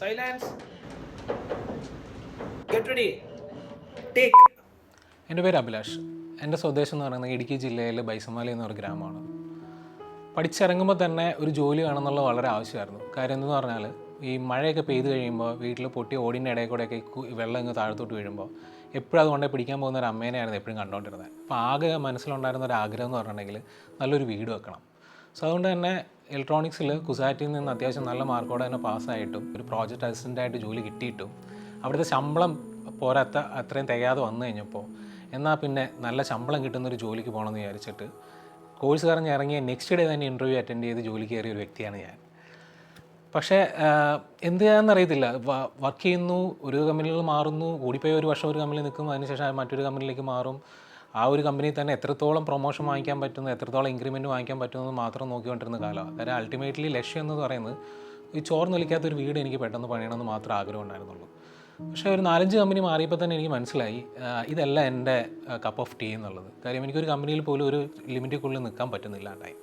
Silence. Get ready take എന്റെ പേര് അഭിലാഷ്. എന്റെ സ്വദേശം എന്ന് പറയുന്നത് ഇടുക്കി ജില്ലയിലെ ബൈസമാലി എന്നൊരു ഗ്രാമമാണ്. പഠിച്ചിറങ്ങുമ്പോൾ തന്നെ ഒരു ജോലി വേണമെന്നുള്ള വളരെ ആവശ്യമായിരുന്നു. കാര്യം എന്തെന്ന് പറഞ്ഞാൽ ഈ മഴയൊക്കെ പെയ്ത് കഴിയുമ്പോൾ വീട്ടിൽ പൊട്ടി ഓടിന്റെ ഇടയിൽ കൂടെയൊക്കെ വെള്ളം ഇങ്ങ് താഴത്തോട്ട് വീഴുമ്പോൾ എപ്പോഴും അതുകൊണ്ട് പിടിക്കാൻ പോകുന്ന ഒരു അമ്മേനെയായിരുന്നു എപ്പോഴും കണ്ടുകൊണ്ടിരുന്നത്. അപ്പോൾ ആകെ മനസ്സിലുണ്ടായിരുന്ന ഒരു ആഗ്രഹം എന്ന് പറഞ്ഞിട്ടുണ്ടെങ്കിൽ നല്ലൊരു വീട് വെക്കണം. സോ അതുകൊണ്ട് തന്നെ ഇലക്ട്രോണിക്സിൽ കുസാറ്റിൽ നിന്ന് അത്യാവശ്യം നല്ല മാർക്കോടെ തന്നെ പാസ്സായിട്ടും ഒരു പ്രോജക്റ്റ് അസിസ്റ്റന്റായിട്ട് ജോലി കിട്ടിയിട്ടും അവിടുത്തെ ശമ്പളം പോരാത്ത അത്രയും തികയാതെ വന്നു കഴിഞ്ഞപ്പോൾ എന്നാൽ പിന്നെ നല്ല ശമ്പളം കിട്ടുന്നൊരു ജോലിക്ക് പോകണമെന്ന് വിചാരിച്ചിട്ട് കോഴ്സ് പറഞ്ഞ് ഇറങ്ങിയ നെക്സ്റ്റ് ഡേ തന്നെ ഇന്റർവ്യൂ അറ്റൻഡ് ചെയ്ത് ജോലി കയറിയ ഒരു വ്യക്തിയാണ് ഞാൻ. പക്ഷേ എന്ത് വർക്ക് ചെയ്യുന്നു ഒരു കമ്പനികൾ മാറുന്നു കൂടിപ്പോയി ഒരു വർഷം ഒരു കമ്പനിയിൽ നിൽക്കും അതിനുശേഷം മറ്റൊരു കമ്പനിയിലേക്ക് മാറും. ആ ഒരു കമ്പനിയിൽ തന്നെ എത്രത്തോളം പ്രൊമോഷൻ വാങ്ങിക്കാൻ പറ്റുന്നു എത്രത്തോളം ഇൻക്രിമെന്റ് വാങ്ങിക്കാൻ പറ്റുന്നത് മാത്രം നോക്കിക്കൊണ്ടിരുന്ന കാലമാണ് അതായത് അൾട്ടിമേറ്റ്ലി ലക്ഷ്യം എന്ന് പറയുന്നത് ഈ ചോർന്നൊലിക്കാത്ത ഒരു വീട് എനിക്ക് പെട്ടെന്ന് പണിയണമെന്ന് മാത്രം ആഗ്രഹം ഉണ്ടായിരുന്നുള്ളൂ. പക്ഷേ ഒരു നാലഞ്ച് കമ്പനി മാറിയപ്പോൾ തന്നെ എനിക്ക് മനസ്സിലായി ഇതല്ല എന്റെ കപ്പ് ഓഫ് ടീ എന്നുള്ളത്. കാര്യം എനിക്കൊരു കമ്പനിയിൽ പോലും ഒരു ലിമിറ്റിക്കുള്ളിൽ നിൽക്കാൻ പറ്റുന്നില്ല ടൈം